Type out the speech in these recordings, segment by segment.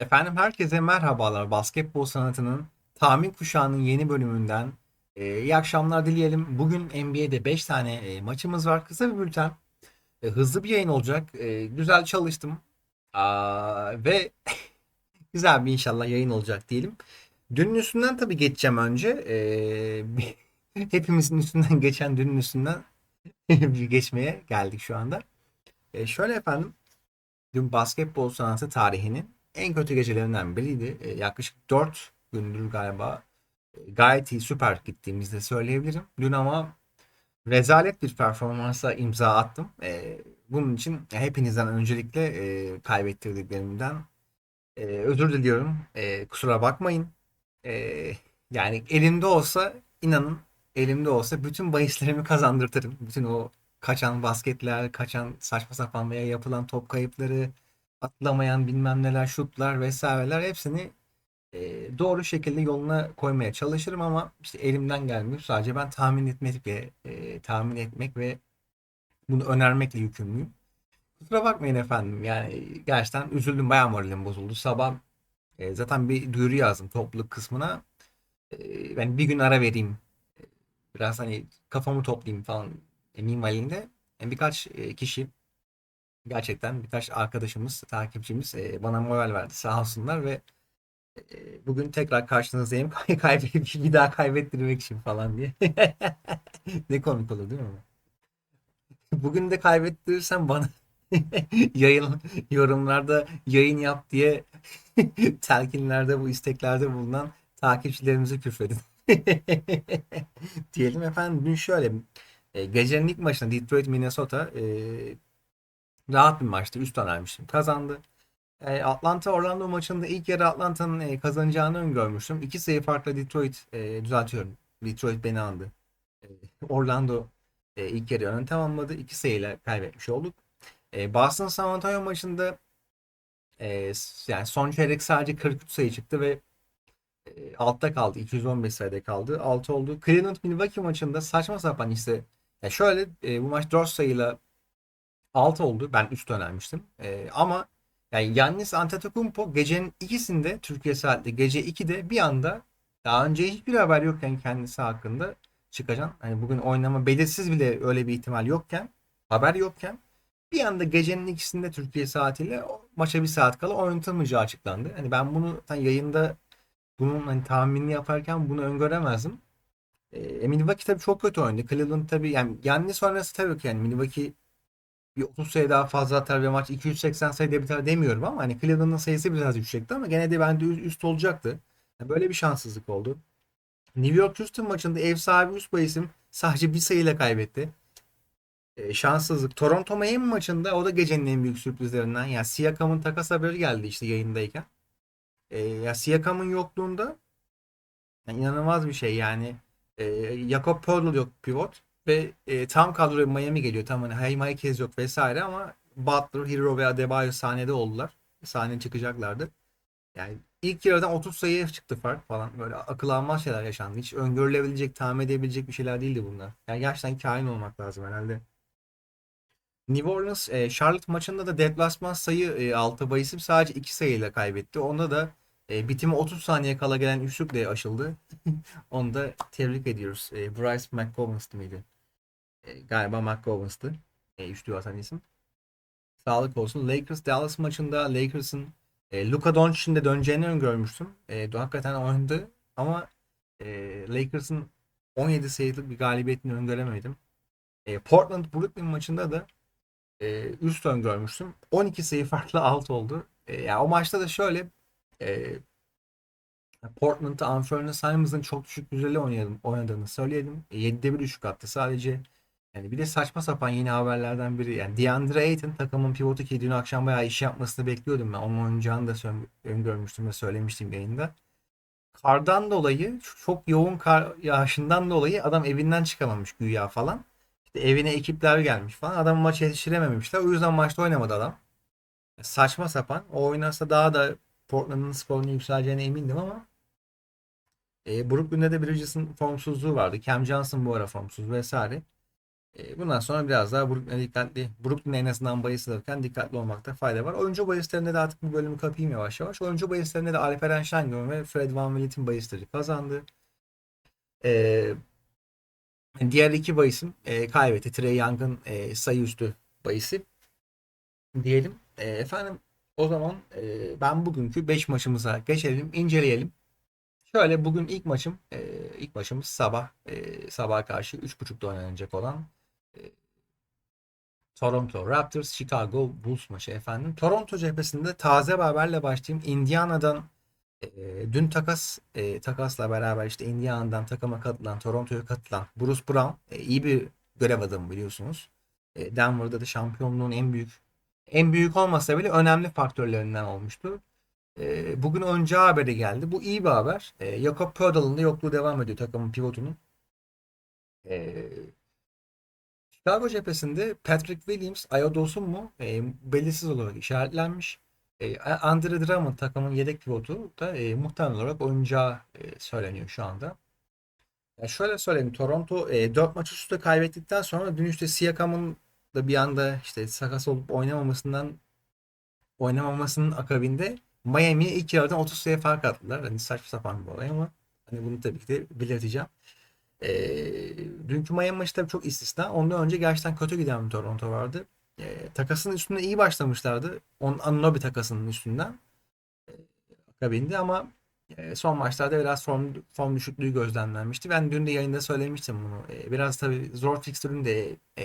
Efendim herkese merhabalar. Basketbol sanatının tahmin kuşağının yeni bölümünden e, iyi akşamlar dileyelim. Bugün NBA'de 5 tane e, maçımız var. Kısa bir bülten. E, hızlı bir yayın olacak. E, güzel çalıştım. Aa, ve güzel bir inşallah yayın olacak diyelim. Dünün üstünden tabii geçeceğim önce. E, hepimizin üstünden geçen dünün üstünden geçmeye geldik şu anda. E, şöyle efendim. Dün basketbol sanatı tarihinin en kötü gecelerinden biriydi. E, yaklaşık 4 gündür galiba e, gayet iyi süper gittiğimizde söyleyebilirim. Dün ama rezalet bir performansa imza attım. E, bunun için hepinizden öncelikle kaybettirdiklerimden özür diliyorum. Kusura bakmayın. Yani elimde olsa inanın elimde olsa bütün bahislerimi kazandırtırım. Bütün o kaçan basketler, kaçan saçma sapan veya yapılan top kayıpları, atlamayan bilmem neler, şutlar vesaireler hepsini e, doğru şekilde yoluna koymaya çalışırım ama işte elimden gelmiyor. Sadece ben tahmin etmek ve e, tahmin etmek ve bunu önermekle yükümlüyüm. Kusura bakmayın efendim. Yani gerçekten üzüldüm. Bayağı moralim bozuldu. Sabah e, zaten bir duyuru yazdım topluluk kısmına. E, ben bir gün ara vereyim. E, Biraz hani kafamı toplayayım falan e, minvalinde. Yani birkaç e, kişi gerçekten birkaç arkadaşımız, takipçimiz bana moral verdi. Sağ olsunlar ve bugün tekrar karşınızdayım. Kaybedip bir daha kaybettirmek için falan diye. Ne komik olur değil mi? Bugün de kaybettirirsem bana yayın yorumlarda yayın yap diye telkinlerde bu isteklerde bulunan takipçilerimize küfredin. Diyelim efendim dün şöyle e, gecenin ilk maçında Detroit Minnesota rahat bir maçtı. Üst önermiştim. Kazandı. E, Atlanta Orlando maçında ilk yarı Atlanta'nın e, kazanacağını öngörmüştüm. İki sayı farkla Detroit e, düzeltiyorum. Detroit beni andı. E, Orlando e, ilk yarı önü tamamladı. İki sayıyla kaybetmiş olduk. E, Boston San Antonio maçında e, yani son çeyrek sadece 43 sayı çıktı ve e, altta kaldı. 215 sayıda kaldı. 6 oldu. Cleveland Milwaukee maçında saçma sapan işte ya şöyle e, bu maç 4 sayıyla 6 oldu. Ben üst önermiştim. E, ama yani Giannis Antetokounmpo gecenin ikisinde Türkiye saatle gece 2'de bir anda daha önce hiçbir haber yokken kendisi hakkında çıkacak. Hani bugün oynama belirsiz bile öyle bir ihtimal yokken haber yokken bir anda gecenin ikisinde Türkiye saatiyle maça bir saat kala oynatılmayacağı açıklandı. Hani ben bunu hani yayında bunun hani tahminini yaparken bunu öngöremezdim. E, Milwaukee tabii çok kötü oynadı. Cleveland tabii yani Giannis sonrası tabii ki yani Milwaukee bir 30 sayı daha fazla atar ve maç 280 sayıda biter demiyorum ama hani Cleveland'ın sayısı biraz yüksekti ama gene de bence üst, olacaktı. Yani böyle bir şanssızlık oldu. New York Houston maçında ev sahibi üst bahisim sadece bir sayıyla kaybetti. E, şanssızlık. Toronto Miami maçında o da gecenin en büyük sürprizlerinden. Yani Siakam'ın takas haberi geldi işte yayındayken. E, ya Siakam'ın yokluğunda yani inanılmaz bir şey yani. E, Jakob Poeltl yok pivot ve e, tam kadroya Miami geliyor. Tam hani Hey Marquez yok vesaire ama Butler, Hero ve Adebayo sahnede oldular. Sahneye çıkacaklardı. Yani ilk yarıdan 30 sayıya çıktı fark falan. Böyle akıl almaz şeyler yaşandı. Hiç öngörülebilecek, tahmin edebilecek bir şeyler değildi bunlar. Yani gerçekten kain olmak lazım herhalde. New Orleans, e, Charlotte maçında da deplasman sayı e, altı bahisim sadece 2 sayıyla kaybetti. Onda da e, bitime 30 saniye kala gelen üçlükle aşıldı. Onu da tebrik ediyoruz. E, Bryce McCovens mıydı? E, galiba McCovens'tı. E, üçlüğü atan isim. Sağlık olsun. Lakers Dallas maçında Lakers'ın e, Luka Doncic'in de döneceğini öngörmüştüm. E, hakikaten oynadı ama e, Lakers'ın 17 sayılık bir galibiyetini öngöremedim. E, Portland Brooklyn maçında da e, üst öngörmüştüm. 12 sayı farklı alt oldu. E, yani o maçta da şöyle e, Portland'da Anthony Simons'ın çok düşük oynadım, oynadığını söyleyelim. E, 7'de bir düşük attı. Sadece yani bir de saçma sapan yeni haberlerden biri. Yani DeAndre Ayton takımın pivotu ki dün akşam bayağı iş yapmasını bekliyordum ben. Onun oynayacağını da öngörmüştüm ve söylemiştim yayında. Kardan dolayı çok yoğun kar yağışından dolayı adam evinden çıkamamış güya falan. İşte evine ekipler gelmiş falan. Adam maçı yetiştirememişler. O yüzden maçta oynamadı adam. Saçma sapan. O oynarsa daha da Portland'ın skorunu yükseleceğine emindim ama e, Brooklyn'de de Bridges'in formsuzluğu vardı. Cam Johnson bu ara formsuz vesaire. E, bundan sonra biraz daha Brooklyn'e dikkatli, Brooklyn'e en azından bahis alırken dikkatli olmakta fayda var. Oyuncu bahislerinde de artık bu bölümü kapayım yavaş yavaş. Oyuncu bahislerinde de Alperen Şengün ve Fred Van Vliet'in bahisleri kazandı. E, diğer iki bahisim e, kaybetti. Trey Young'ın e, sayı üstü bahisi diyelim. E, efendim o zaman e, ben bugünkü 5 maçımıza geçelim, inceleyelim. Şöyle bugün ilk maçım, e, ilk maçımız sabah, e, sabaha karşı 3.30'da oynanacak olan Toronto Raptors, Chicago Bulls maçı efendim. Toronto cephesinde taze bir haberle başlayayım. Indiana'dan e, dün takas e, takasla beraber işte Indiana'dan takıma katılan, Toronto'ya katılan Bruce Brown e, iyi bir görev adamı biliyorsunuz. E, Denver'da da şampiyonluğun en büyük en büyük olmasa bile önemli faktörlerinden olmuştu. E, bugün oyuncağı haberi geldi. Bu iyi bir haber. E, Jakob Pödel'ın da yokluğu devam ediyor takımın pivotunun. E, Chicago cephesinde Patrick Williams, Ayodos'un mu e, belirsiz olarak işaretlenmiş. E, Andre Drummond takımın yedek pivotu da e, muhtemel olarak oyuncağı e, söyleniyor şu anda. Ya şöyle söyleyeyim. Toronto e, 4 maç üst üste kaybettikten sonra dün işte Siakam'ın da bir anda işte sakas olup oynamamasından oynamamasının akabinde Miami'ye ilk yarıdan 30 sayı fark attılar. Hani saçma sapan bir olay ama hani bunu tabii ki de belirteceğim. E, dünkü Miami maçı tabii çok istisna. Ondan önce gerçekten kötü giden bir Toronto vardı. E, takasının üstünde iyi başlamışlardı. On, Anunoby takasının üstünden. E, akabinde ama son maçlarda biraz form, form düşüklüğü gözlemlenmişti. Ben dün de yayında söylemiştim bunu. Biraz tabii zor fikstürün de e,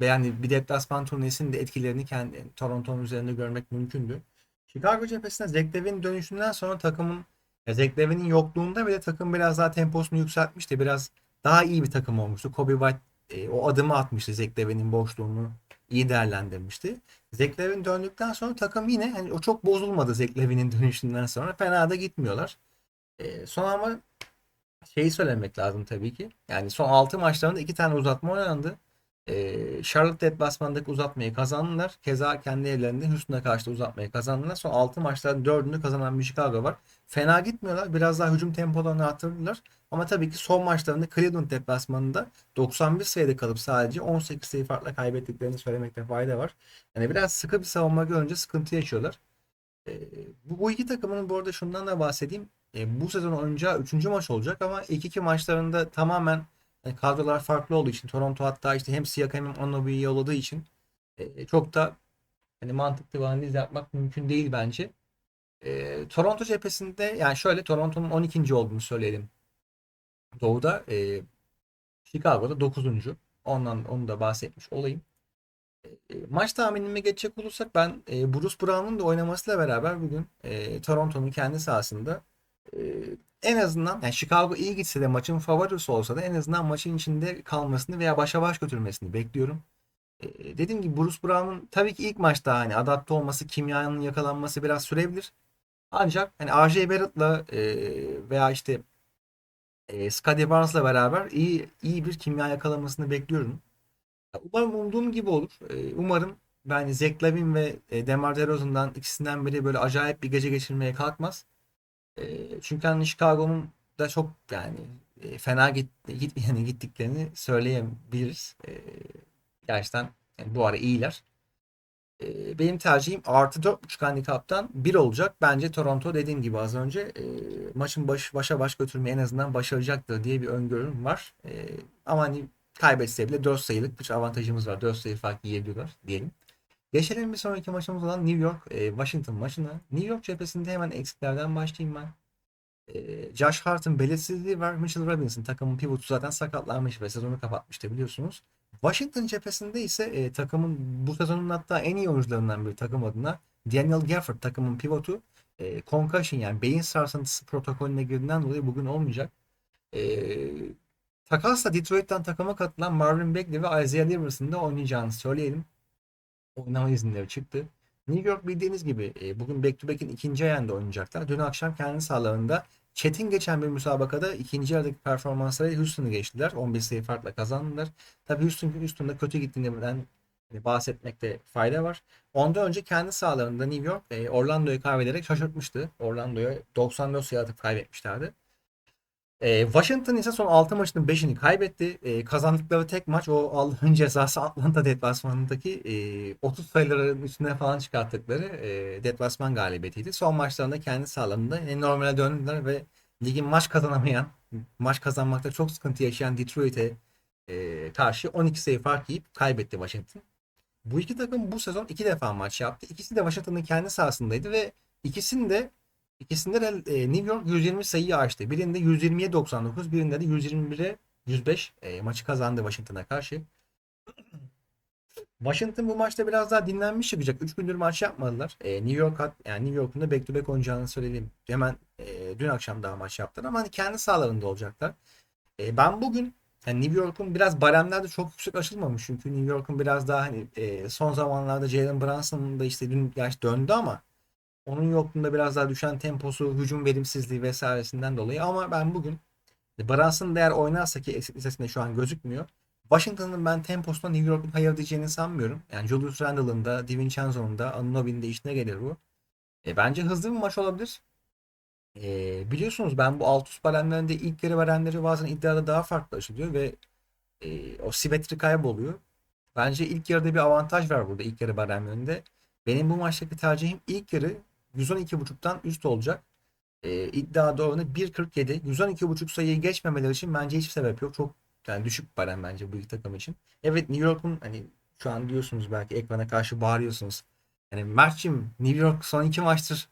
yani bir deplasman turnesinin de etkilerini kendi Toronto'nun üzerinde görmek mümkündü. Chicago cephesinde Zach Levine'in dönüşünden sonra takımın Levine'in yokluğunda bile takım biraz daha temposunu yükseltmişti. Biraz daha iyi bir takım olmuştu. Kobe White e, o adımı atmıştı Zach Levine'in boşluğunu iyi değerlendirmişti. Zach Levine döndükten sonra takım yine hani o çok bozulmadı Zach Levine'in dönüşünden sonra. Fena da gitmiyorlar. E, son ama şeyi söylemek lazım tabii ki. Yani son 6 maçlarında 2 tane uzatma oynandı. E, Charlotte deplasmandaki uzatmayı kazandılar. Keza kendi evlerinde Houston'a karşı da uzatmayı kazandılar. Son 6 maçların 4'ünü kazanan bir Chicago var. Fena gitmiyorlar. Biraz daha hücum tempolarını arttırdılar. Ama tabii ki son maçlarında Cleveland deplasmanında 91 sayıda kalıp sadece 18 sayı farkla kaybettiklerini söylemekte fayda var. Yani biraz sıkı bir savunma görünce sıkıntı yaşıyorlar. E, bu, bu iki takımın bu arada şundan da bahsedeyim. E, bu sezon oynayacağı 3. maç olacak ama ilk iki maçlarında tamamen yani kadrolar farklı olduğu için Toronto hatta işte hem Siakam hem Anunoby'yi yolladığı için e, çok da hani mantıklı bir analiz yapmak mümkün değil bence. E, Toronto cephesinde yani şöyle Toronto'nun 12. olduğunu söyleyelim. Doğu'da e, Chicago'da 9. Ondan onu da bahsetmiş olayım. E, maç tahminime geçecek olursak ben e, Bruce Brown'un da oynamasıyla beraber bugün e, Toronto'nun kendi sahasında e, en azından yani Chicago iyi gitse de maçın favorisi olsa da en azından maçın içinde kalmasını veya başa baş götürmesini bekliyorum. E, dediğim gibi Bruce Brown'un tabii ki ilk maçta hani adapte olması, kimyanın yakalanması biraz sürebilir. Ancak hani RJ Barrett'la e, veya işte e, Scottie Barnes'la beraber iyi iyi bir kimya yakalamasını bekliyorum. Umarım umduğum gibi olur. E, umarım ben Zach Lavin ve e, DeMar DeRozan'dan ikisinden biri böyle acayip bir gece geçirmeye kalkmaz. Çünkü hani Chicago'nun da çok yani fena git, git yani gittiklerini söyleyebiliriz. E, gerçekten yani bu ara iyiler. E, benim tercihim artı 4.5 handikaptan 1 olacak. Bence Toronto dediğim gibi az önce e, maçın baş, başa baş götürmeyi en azından başaracaktır diye bir öngörüm var. E, ama hani kaybetse bile 4 sayılık bir avantajımız var. 4 sayı fark yiyebiliyorlar diyelim. Geçelim bir sonraki maçımız olan New York e, Washington maçına. New York cephesinde hemen eksiklerden başlayayım ben. E, Josh Hart'ın belirsizliği var. Mitchell Robinson takımın pivotu zaten sakatlanmış ve sezonu kapatmıştı biliyorsunuz. Washington cephesinde ise e, takımın bu sezonun hatta en iyi oyuncularından bir takım adına Daniel Gafford takımın pivotu e, concussion yani beyin sarsıntısı protokolüne girdiğinden dolayı bugün olmayacak. E, takasla Detroit'ten takıma katılan Marvin Bagley ve Isaiah Livers'ın da oynayacağını söyleyelim. Oynama izinleri çıktı. New York bildiğiniz gibi e, bugün back to back'in ikinci ayında oynayacaklar. Dün akşam kendi sahalarında Çetin geçen bir müsabakada ikinci yarıdaki performansları Houston'ı geçtiler. 11 sayı farkla kazandılar. Tabii Houston, Houston'da kötü gittiğinden bahsetmekte fayda var. Ondan önce kendi sahalarında New York e, Orlando'yu kaybederek şaşırtmıştı. Orlando'ya 94 sayı atıp kaybetmişlerdi. E, Washington ise son 6 maçının 5'ini kaybetti. E, kazandıkları tek maç o Allah'ın cezası Atlanta deplasmanındaki e, 30 sayıların üstüne falan çıkarttıkları e, deplasman galibiyetiydi. Son maçlarında kendi sahalarında en normale döndüler ve ligin maç kazanamayan, maç kazanmakta çok sıkıntı yaşayan Detroit'e e, karşı 12 sayı fark yiyip kaybetti Washington. Bu iki takım bu sezon iki defa maç yaptı. İkisi de Washington'ın kendi sahasındaydı ve ikisini de ikisinde de e, New York 120 sayıyı aştı. Birinde 120'ye 99, birinde de 121'e 105 e, maçı kazandı Washington'a karşı. Washington bu maçta biraz daha dinlenmiş çıkacak. 3 gündür maç yapmadılar. E, New York yani New York'un da back to back oynayacağını söyledim. Hemen e, dün akşam daha maç yaptılar ama hani kendi sahalarında olacaklar. E, ben bugün yani New York'un biraz baremlerde çok yüksek açılmamış. Çünkü New York'un biraz daha hani e, son zamanlarda Jalen Brunson'ın da işte dün gerçi döndü ama onun yokluğunda biraz daha düşen temposu, hücum verimsizliği vesairesinden dolayı ama ben bugün Brunson değer oynarsa ki listesinde şu an gözükmüyor. Washington'ın ben temposuna New York'un hayır diyeceğini sanmıyorum. Yani Julius Randle'ın da, DiVincenzo'nun da, Anunoby'nin de işine gelir bu. E, bence hızlı bir maç olabilir. E, biliyorsunuz ben bu alt üst baremlerinde ilk yarı verenleri bazen iddiada daha farklı açılıyor ve e, o simetri kayboluyor. Bence ilk yarıda bir avantaj var burada ilk yarı baremlerinde. Benim bu maçtaki tercihim ilk yarı 112.5'tan üst olacak. E, iddia oranı 1.47. 112.5 sayıyı geçmemeleri için bence hiçbir sebep yok. Çok yani düşük barem bence bu iki takım için. Evet New York'un hani şu an diyorsunuz belki ekrana karşı bağırıyorsunuz. Yani Mert'cim New York son iki maçtır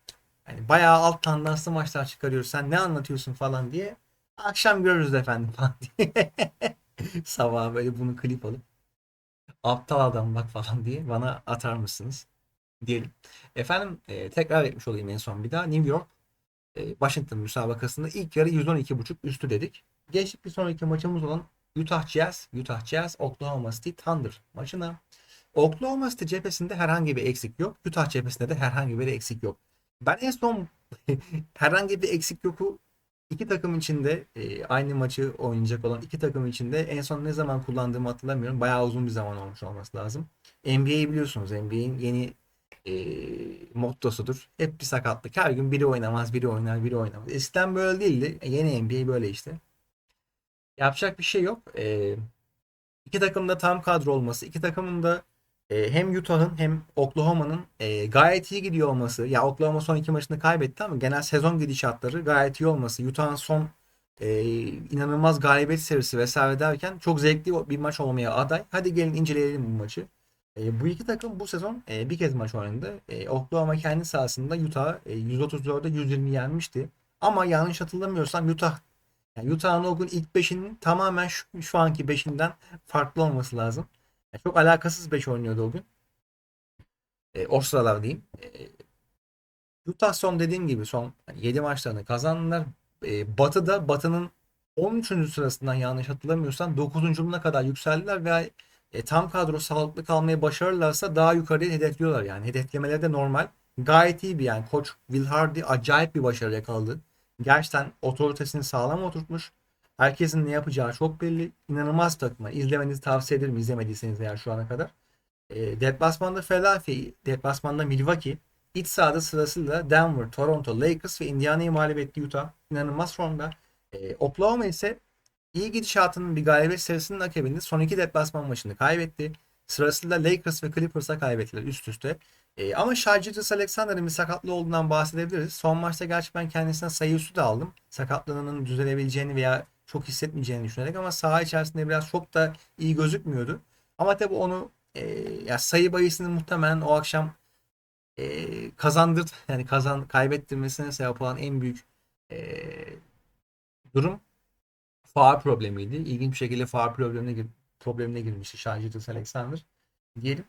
yani bayağı alt tandanslı maçlar çıkarıyor. Sen ne anlatıyorsun falan diye. Akşam görürüz efendim falan diye. Sabah böyle bunu klip alıp aptal adam bak falan diye bana atar mısınız? Diyelim. Efendim e, tekrar etmiş olayım en son bir daha. New York e, Washington müsabakasında ilk yarı 112.5 üstü dedik. Geçtik bir sonraki maçımız olan Utah Jazz, Utah Jazz, Oklahoma City Thunder maçına. Oklahoma City cephesinde herhangi bir eksik yok. Utah cephesinde de herhangi bir eksik yok. Ben en son herhangi bir eksik yoku iki takım içinde e, aynı maçı oynayacak olan iki takım içinde en son ne zaman kullandığımı hatırlamıyorum. Bayağı uzun bir zaman olmuş olması lazım. NBA'yi biliyorsunuz. NBA'in yeni e, mottosudur. Hep bir sakatlık. Her gün biri oynamaz, biri oynar, biri oynamaz. Eskiden böyle değildi. E, yeni NBA böyle işte. Yapacak bir şey yok. E, iki takımın da tam kadro olması, iki takımın da e, hem Utah'ın hem Oklahoma'nın e, gayet iyi gidiyor olması. Ya Oklahoma son iki maçını kaybetti ama genel sezon gidişatları gayet iyi olması. Utah'ın son e, inanılmaz galibiyet serisi vesaire derken çok zevkli bir maç olmaya aday. Hadi gelin inceleyelim bu maçı. E, bu iki takım bu sezon e, bir kez maç oynadı. E, Oklahoma kendi sahasında Utah e, 134'e 120 yenmişti. Ama yanlış hatırlamıyorsam Utah yani Utah'ın o gün ilk 5'inin tamamen şu, şu anki 5'inden farklı olması lazım. Yani çok alakasız 5 oynuyordu o gün. E, o sıralar diyeyim. E, Utah son dediğim gibi son hani 7 maçlarını kazandılar. E, Batı'da Batı'nın 13. sırasından yanlış hatırlamıyorsam 9.luğuna kadar yükseldiler ve e, tam kadro sağlıklı kalmayı başarırlarsa daha yukarıya hedefliyorlar yani. Hedeflemeleri de normal. Gayet iyi bir yani. Koç Will Hardy acayip bir başarı yakaladı. Gerçekten otoritesini sağlam oturtmuş. Herkesin ne yapacağı çok belli. İnanılmaz takımı. İzlemenizi tavsiye ederim izlemediyseniz eğer şu ana kadar. E, deplasmanda Philadelphia, deplasmanda Milwaukee, iç sahada sırasıyla Denver, Toronto, Lakers ve Indiana'yı mağlup etti Utah. İnanılmaz formda. E, Oklahoma ise iyi gidişatının bir galibiyet serisinin akabinde son iki deplasman maçını kaybetti. Sırasıyla Lakers ve Clippers'a kaybettiler üst üste. E, ama Shai Alexander'ın bir sakatlığı olduğundan bahsedebiliriz. Son maçta gerçi ben kendisine sayı üstü de aldım. Sakatlığının düzelebileceğini veya çok hissetmeyeceğini düşünerek ama saha içerisinde biraz çok da iyi gözükmüyordu. Ama tabii onu e, ya sayı bayısını muhtemelen o akşam e, kazandırt yani kazan kaybettirmesine sebep olan en büyük e, durum faal problemiydi. İlginç bir şekilde faal problemine gir problemine girmişti Shai Alexander diyelim.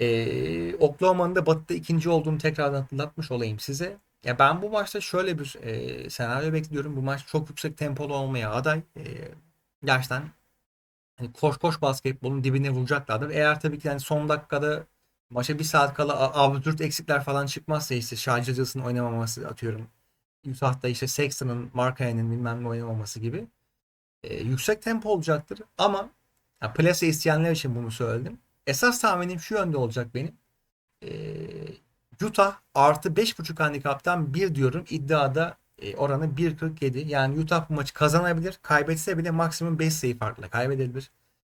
Ee, Oklahoma'nın da batıda ikinci olduğunu tekrardan hatırlatmış olayım size. Ya ben bu maçta şöyle bir e, senaryo bekliyorum. Bu maç çok yüksek tempolu olmaya aday. E, gerçekten hani koş koş basketbolun dibine vuracaklardır. Eğer tabii ki yani son dakikada maça bir saat kala absürt eksikler falan çıkmazsa işte Şarjacısının oynamaması atıyorum. Utah'da işte Sexton'ın, Markaya'nın bilmem ne oynamaması gibi. E, yüksek tempo olacaktır. Ama ya, plase isteyenler için bunu söyledim. Esas tahminim şu yönde olacak benim. E, Utah artı 5.5 handikaptan 1 diyorum. İddiada e, oranı 1.47. Yani Utah bu maçı kazanabilir. Kaybetse bile maksimum 5 sayı farkla kaybedebilir.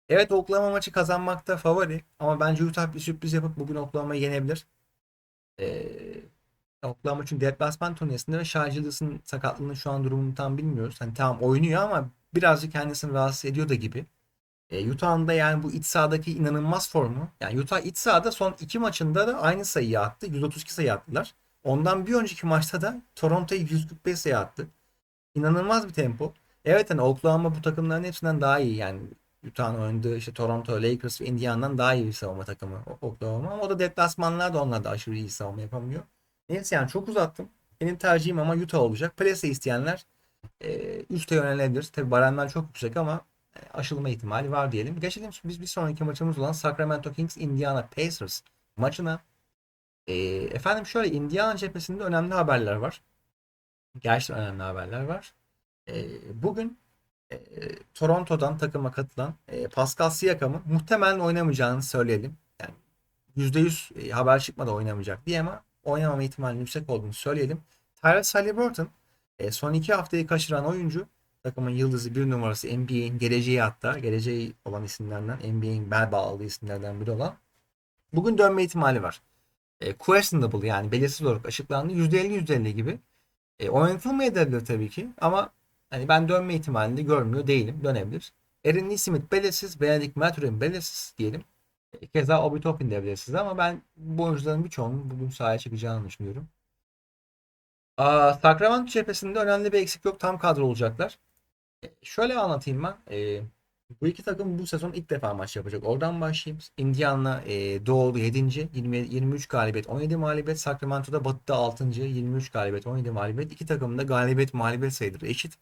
Evet Oklahoma maçı kazanmakta favori ama bence Utah bir sürpriz yapıp bugün Oklahoma'yı yenebilir. Ee, Oklahoma çünkü deplasman turnesinde ve Shai sakatlığının şu an durumunu tam bilmiyoruz. Hani tamam oynuyor ama birazcık kendisini rahatsız ediyor da gibi. E, Utah'ın da yani bu iç sahadaki inanılmaz formu. Yani Utah iç sahada son iki maçında da aynı sayıyı attı. 132 sayı attılar. Ondan bir önceki maçta da Toronto'yu 145 sayı attı. İnanılmaz bir tempo. Evet hani Oklahoma bu takımların hepsinden daha iyi. Yani Utah'ın oynadığı işte Toronto, Lakers ve Indiana'dan daha iyi bir savunma takımı Oklahoma. Ama o da deplasmanlar da onlar da aşırı iyi savunma yapamıyor. Neyse yani çok uzattım. Benim tercihim ama Utah olacak. Plase isteyenler üste yönelebilir. Tabi baremler çok yüksek ama e, aşılma ihtimali var diyelim. Geçelim biz bir sonraki maçımız olan Sacramento Kings Indiana Pacers maçına. E, efendim şöyle Indiana cephesinde önemli haberler var. Gerçekten önemli haberler var. E, bugün e, Toronto'dan takıma katılan e, Pascal Siakam'ın muhtemelen oynamayacağını söyleyelim. Yani %100 e, haber çıkmadı oynamayacak diye ama oynamama ihtimalinin yüksek olduğunu söyleyelim. Tyrese Halliburton e, son iki haftayı kaçıran oyuncu takımın yıldızı bir numarası NBA'in geleceği hatta geleceği olan isimlerden NBA'in bel bağladığı isimlerden biri olan bugün dönme ihtimali var. E, questionable yani belirsiz olarak açıklandı. %50 %50 gibi. E, oynatılmayabilir tabii ki ama hani ben dönme ihtimalini görmüyor değilim. Dönebilir. Erin Nesmith belirsiz. Benedict Mathurin belirsiz diyelim. E, Keza Obi Toppin de belirsiz ama ben bu oyuncuların birçoğunun bugün sahaya çıkacağını düşünüyorum. Sacramento cephesinde önemli bir eksik yok. Tam kadro olacaklar. E, şöyle anlatayım ben. E, bu iki takım bu sezon ilk defa maç yapacak. Oradan başlayayım. Indiana e, Doğu'da 7. 20, 23 galibiyet 17 mağlubiyet. Sacramento'da Batı'da 6. 23 galibiyet 17 mağlubiyet. İki takımın da galibiyet mağlubiyet sayıları eşit.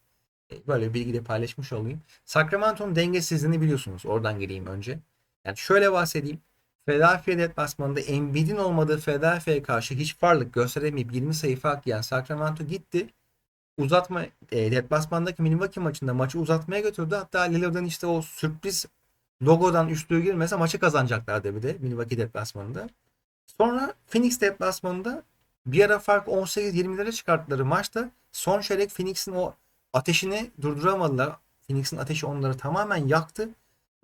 E, böyle bir bilgi de paylaşmış olayım. Sacramento'nun dengesizliğini biliyorsunuz. Oradan geleyim önce. Yani şöyle bahsedeyim. Philadelphia deplasmanında Embiid'in olmadığı Philadelphia'ya karşı hiç varlık gösteremeyip 20 sayı fark yiyen Sacramento gitti. Uzatma e, deplasmandaki Milwaukee maçında maçı uzatmaya götürdü. Hatta Lillard'ın işte o sürpriz logodan üçlüğü girmese maçı kazanacaklardı bir de Milwaukee deplasmanında. Sonra Phoenix deplasmanında bir ara fark 18-20'lere çıkarttıkları maçta son çeyrek Phoenix'in o ateşini durduramadılar. Phoenix'in ateşi onları tamamen yaktı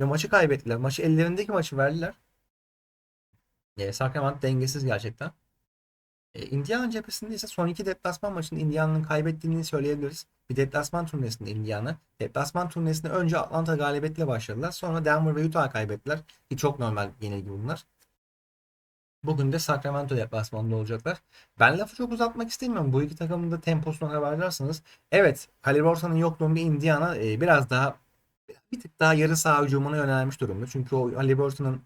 ve maçı kaybettiler. Maçı ellerindeki maçı verdiler. E, Sacramento dengesiz gerçekten. E, Indiana cephesinde ise son iki deplasman maçında Indiana'nın kaybettiğini söyleyebiliriz. Bir deplasman turnesinde Indiana. Deplasman turnesinde önce Atlanta galibiyetiyle başladılar. Sonra Denver ve Utah kaybettiler. Ki çok normal yenilgi bunlar. Bugün de Sacramento deplasmanında olacaklar. Ben lafı çok uzatmak istemiyorum. Bu iki takımın da temposunu haberlersiniz. Evet, Halliburton'un yokluğunda Indiana e, biraz daha bir tık daha yarı saha hücumuna yönelmiş durumda. Çünkü o Halliburton'un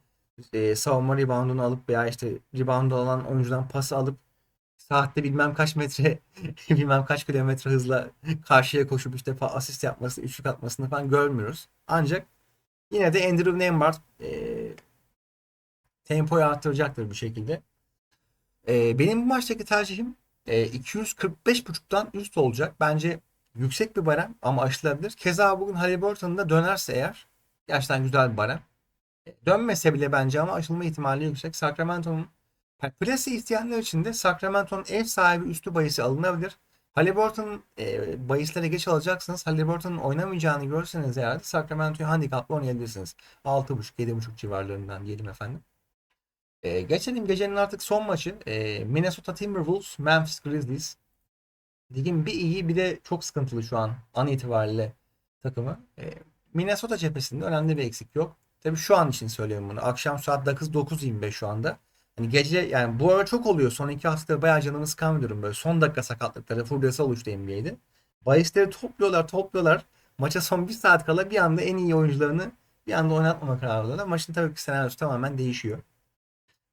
e, savunma reboundunu alıp veya işte reboundu alan oyuncudan pası alıp saatte bilmem kaç metre bilmem kaç kilometre hızla karşıya koşup işte asist yapması, üçlük atmasını falan görmüyoruz. Ancak yine de Andrew Nembhard e, tempoyu arttıracaktır bir şekilde. E, benim bu maçtaki tercihim e, 245.5'tan üst olacak. Bence yüksek bir barem ama aşılabilir. Keza bugün Halliburton da dönerse eğer gerçekten güzel bir barem. Dönmese bile bence ama aşılma ihtimali yüksek. Sacramento'nun yani plase isteyenler için de Sacramento'nun ev sahibi üstü bahisi alınabilir. Halliburton'un e, bahislere geç alacaksınız. Halliburton'un oynamayacağını görseniz eğer Sacramento'yu handikapla oynayabilirsiniz. 6.5-7.5 civarlarından diyelim efendim. E, geçelim gecenin artık son maçı. E, Minnesota Timberwolves, Memphis Grizzlies. Ligin bir iyi bir de çok sıkıntılı şu an an itibariyle takımı. E, Minnesota cephesinde önemli bir eksik yok. Tabii şu an için söylüyorum bunu. Akşam saat 9 9.25 şu anda. Hani gece yani bu ara çok oluyor. Son iki haftada bayağı canımı sıkan böyle. Son dakika sakatlıkları furyası oluştu NBA'de. Bahisleri topluyorlar topluyorlar. Maça son bir saat kala bir anda en iyi oyuncularını bir anda oynatmama kararı alıyorlar. Maçın tabii ki senaryosu tamamen değişiyor.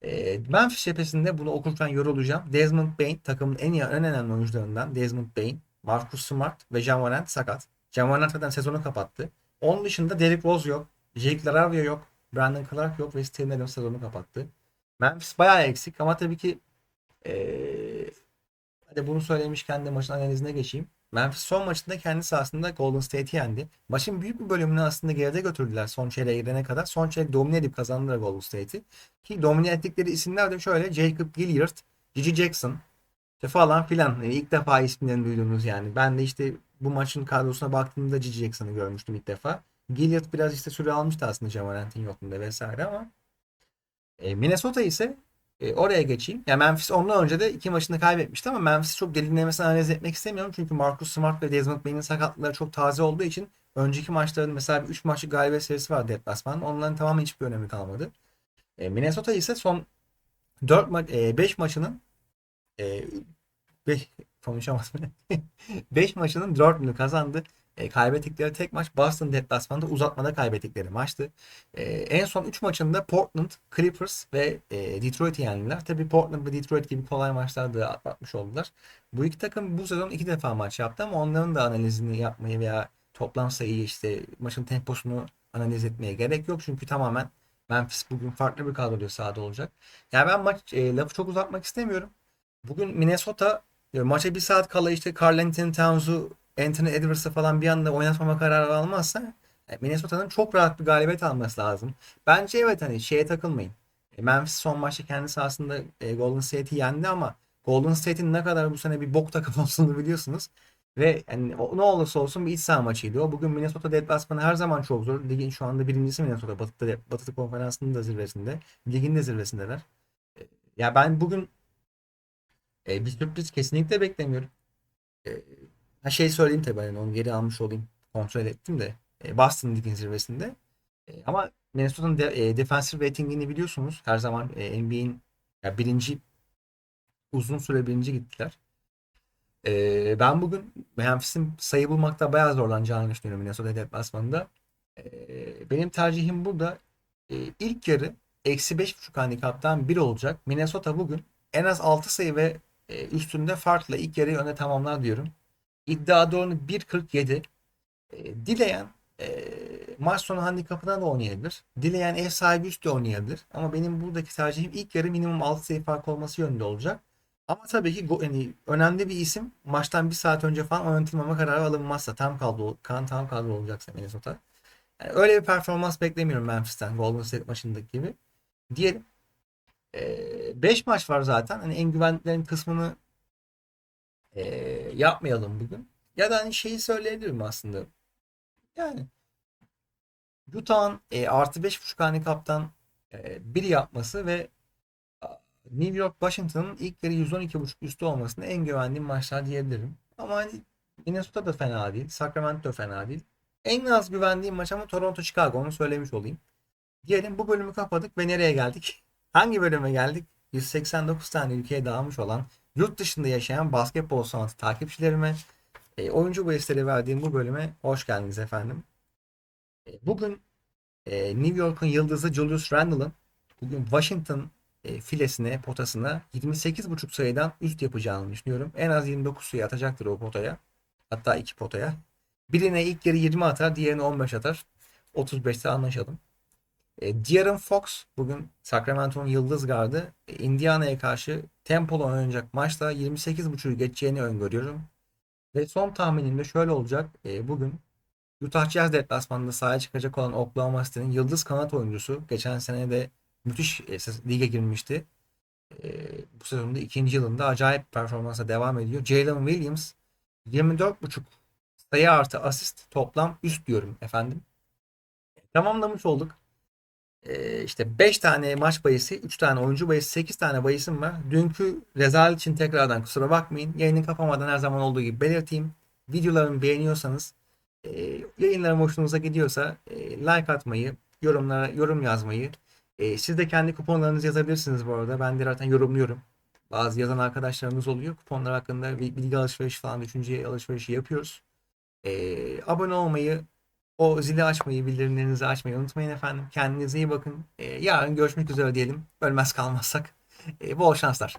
E, Memphis cephesinde bunu okurken yorulacağım. Desmond Bain takımın en iyi en önemli oyuncularından Desmond Bain, Marcus Smart ve John Morant sakat. John Morant zaten sezonu kapattı. Onun dışında Derrick Rose yok. Jake LaRavia yok. Brandon Clark yok ve Steven Adams sezonu kapattı. Memphis bayağı eksik ama tabii ki ee, hadi bunu söylemişken de maçın analizine geçeyim. Memphis son maçında kendi sahasında Golden State'i yendi. Maçın büyük bir bölümünü aslında geride götürdüler son çeyreğe girene kadar. Son çeyrek domine edip kazandılar Golden State'i. Ki domine ettikleri isimler de şöyle Jacob Gilliard, Gigi Jackson, İşte falan filan. E, ilk defa ismini duyduğunuz yani. Ben de işte bu maçın kadrosuna baktığımda Gigi Jackson'ı görmüştüm ilk defa. Gilliard biraz işte süre almıştı aslında Jamarant'in yokluğunda vesaire ama e, Minnesota ise e, oraya geçeyim. Ya Memphis ondan önce de iki maçını kaybetmişti ama Memphis çok derinlemesine analiz etmek istemiyorum. Çünkü Marcus Smart ve Desmond Bain'in sakatlıkları çok taze olduğu için önceki maçların mesela 3 maçlık galibiyet serisi var deplasman. Onların tamamen hiçbir önemi kalmadı. E, Minnesota ise son 4 ma 5 maçının e, 5 konuşamadım. 5 maçının 4'ünü kazandı. E, kaybettikleri tek maç Boston deplasmanda uzatmada kaybettikleri maçtı. E, en son 3 maçında Portland, Clippers ve e, Detroit'i yendiler. Tabi Portland ve Detroit gibi kolay maçlar da atlatmış oldular. Bu iki takım bu sezon iki defa maç yaptı ama onların da analizini yapmayı veya toplam sayıyı işte maçın temposunu analiz etmeye gerek yok. Çünkü tamamen Memphis bugün farklı bir kadroyla sahada olacak. Yani ben maç e, lafı çok uzatmak istemiyorum. Bugün Minnesota e, maça bir saat kala işte Karl Anthony Towns'u Anthony Edwards'ı falan bir anda oynatmama kararı almazsa e, Minnesota'nın çok rahat bir galibiyet alması lazım. Bence evet hani şeye takılmayın. E, Memphis son maçta kendi sahasında e, Golden State'i yendi ama Golden State'in ne kadar bu sene bir bok takım olduğunu biliyorsunuz. Ve yani ne olursa olsun bir iç saha maçıydı o. Bugün Minnesota deplasmanı her zaman çok zor. Ligin şu anda birincisi Minnesota. Batı, Batı konferansının da zirvesinde. Ligin de zirvesindeler. Ya ben bugün e, bir sürpriz kesinlikle beklemiyorum. E, ha şey söyleyeyim tabii hani onu geri almış olayım. Kontrol ettim de. E, Boston ligin zirvesinde. E, ama Minnesota'nın de, e, defensive ratingini biliyorsunuz. Her zaman e, NBA'in ya birinci uzun süre birinci gittiler. E, ben bugün Memphis'in sayı bulmakta bayağı zorlanacağını düşünüyorum Minnesota deplasmanında. E, benim tercihim burada e, ilk yarı eksi 5.5 handikaptan 1 olacak. Minnesota bugün en az 6 sayı ve e, üstünde farkla ilk yarıyı öne tamamlar diyorum. İddia doğru 1.47. E, dileyen e, maç sonu handikapına da oynayabilir. Dileyen ev sahibi üstü oynayabilir. Ama benim buradaki tercihim ilk yarı minimum 6 sayı fark olması yönünde olacak. Ama tabii ki yani önemli bir isim maçtan bir saat önce falan oynatılmama kararı alınmazsa tam kadro kan tam kadro olacaksa Minnesota. Yani öyle bir performans beklemiyorum Memphis'ten Golden State maçındaki gibi. Diyelim. 5 maç var zaten. Hani en güvenliklerin kısmını e, yapmayalım bugün. Ya da hani şeyi söyleyebilirim aslında. Yani Utah'ın e, artı 5.5 handikaptan e, 1 yapması ve New York Washington'ın ilk yarı 112.5 üstü olmasını en güvendiğim maçlar diyebilirim. Ama hani Minnesota da fena değil. Sacramento fena değil. En az güvendiğim maç ama Toronto Chicago onu söylemiş olayım. Diyelim bu bölümü kapadık ve nereye geldik? Hangi bölüme geldik? 189 tane ülkeye dağılmış olan yurt dışında yaşayan basketbol sanatı takipçilerime e, oyuncu bahisleri verdiğim bu bölüme hoş geldiniz efendim. E, bugün e, New York'un yıldızı Julius Randle'ın bugün Washington e, filesine, potasına 28,5 sayıdan üst yapacağını düşünüyorum. En az 29 sayı atacaktır o potaya. Hatta iki potaya. Birine ilk yarı 20 atar, diğerine 15 atar. 35'te anlaşalım. E, De'Aaron Fox bugün Sacramento'nun yıldız gardı. E, Indiana'ya karşı tempolu oynanacak maçta 28.5'u geçeceğini öngörüyorum. Ve son tahminim de şöyle olacak. E, bugün Utah Jazz deplasmanında sahaya çıkacak olan Oklahoma City'nin yıldız kanat oyuncusu. Geçen sene de müthiş e, lige girmişti. E, bu sezonda ikinci yılında acayip performansa devam ediyor. Jalen Williams 24.5 sayı artı asist toplam üst diyorum efendim. Tamamlamış olduk. Ee, işte 5 tane maç bayısı, 3 tane oyuncu bayısı, 8 tane bayısım var. Dünkü rezalet için tekrardan kusura bakmayın. Yayını kapamadan her zaman olduğu gibi belirteyim. Videolarımı beğeniyorsanız, e, yayınlarım hoşunuza gidiyorsa e, like atmayı, yorumlara yorum yazmayı, e, siz de kendi kuponlarınızı yazabilirsiniz bu arada. Ben de zaten yorumluyorum. Bazı yazan arkadaşlarımız oluyor. Kuponlar hakkında bilgi alışverişi falan, düşünce alışverişi yapıyoruz. E, abone olmayı, o zili açmayı, bildirimlerinizi açmayı unutmayın efendim. Kendinize iyi bakın. Ee, yarın görüşmek üzere diyelim. Ölmez kalmazsak. Ee, bol şanslar.